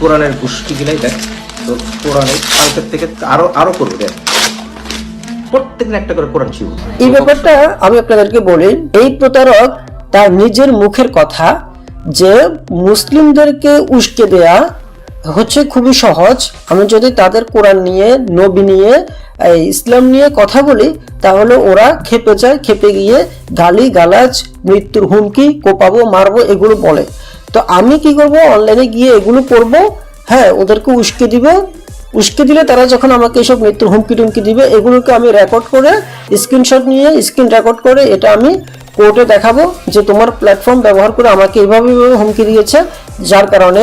কোরআনের গোষ্ঠী গিলাই দেখ তোর কোরআনের কালকের থেকে আরও আরও করবে, দেখ। প্রত্যেকদিন একটা করে কোরআন এই ব্যাপারটা আমি আপনাদেরকে বলি, এই প্রতারক তার নিজের মুখের কথা যে মুসলিমদেরকে উস্কে দেয়া হচ্ছে খুবই সহজ। আমি যদি তাদের কোরআন নিয়ে, নবী নিয়ে ইসলাম নিয়ে কথা বলি, তাহলে ওরা খেপে যায়, খেপে গিয়ে গালি, গালাজ, মৃত্যুর হুমকি, কোপাবো, মারবো, এগুলো বলে। তো আমি কি করব? অনলাইনে গিয়ে এগুলো করব হ্যাঁ ওদেরকে উস্কে দিব। উস্কে দিলে তারা যখন আমাকে এসব মৃত্যুর হুমকি টুমকি দিবে, এগুলোকে আমি রেকর্ড করে স্ক্রিনশট নিয়ে স্ক্রিন রেকর্ড করে এটা আমি কোর্টে দেখাবো যে তোমার প্ল্যাটফর্ম ব্যবহার করে আমাকে এইভাবে হুমকি দিয়েছে, যার কারণে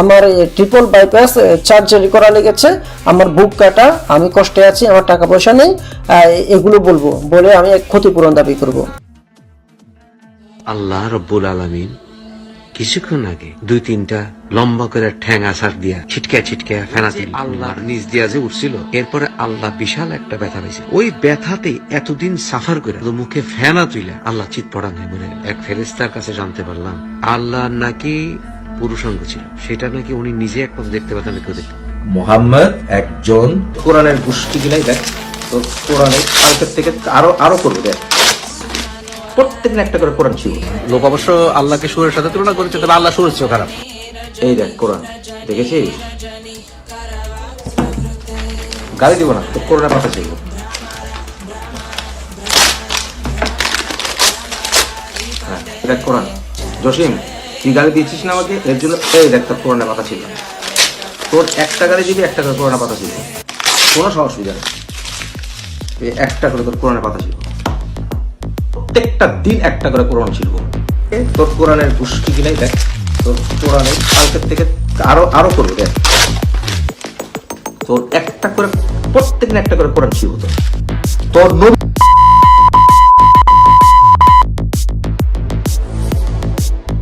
আমার ট্রিপল বাইপাস চার্জারি করা লেগেছে। আমার বুক কাটা, আমি কষ্টে আছি, আমার টাকা পয়সা নেই এগুলো বলব। বলে আমি এক ক্ষতিপূরণ দাবি করব। আল্লাহ রব্বুল আলমিন কিছুক্ষণ আগে দুই তিনটা লম্বা করে ঠ্যাং আসার দিয়া ছিটকা ছিটকা ফেনাতে আল্লাহ নিজ দিয়া যে উঠছিল এরপরে আল্লাহ বিশাল একটা ব্যথা পেয়েছে ওই ব্যথাতে এতদিন সাফার করে মুখে ফেনা তুইলা। আল্লাহ চিত পড়া নেই মনে এক ফেরেস্তার কাছে জানতে পারলাম আল্লাহ নাকি পুরুষাঙ্গ ছিল। সেটা নাকি উনি নিজে একমাত্র দেখতে পেতেন কেউ দেখতে মোহাম্মদ একজন কোরআনের গোষ্ঠী গিলাই দেখ তোর কোরআনের কালকের থেকে আরও আরও করবে দেখ। প্রত্যেকদিন একটা করে কোরআন ছিল লোক অবশ্য আল্লাহকে সুরের সাথে তুলনা করেছে তবে আল্লাহ সুরের চেয়েও খারাপ। এই দেখ কোরআন। দেখেছিস? গালি দিব না তোর কোরআনের পাতা ছিল হ্যাঁ দেখ কোরআন। জসিম তুই গালি দিয়েছিস না আমাকে? এর জন্য এই দেখ তোর কোরআনের পাতা ছিল তোর একটা গালি দিবি একটা করে কোরআনের পাতা ছিল কোনো অসুবিধা নেই। এই একটা করে তোর কোরআনের পাতা ছিল প্রত্যেকটা দিন একটা করে কোরআন শিখব। তোর কোরআনের গোষ্ঠী নাই দেখ? তোর কোরআনের কালকের থেকে আরও আরও করব দেখ। তোর একটা করে প্রত্যেকদিন একটা করে কোরআন শিখব তোর। তোর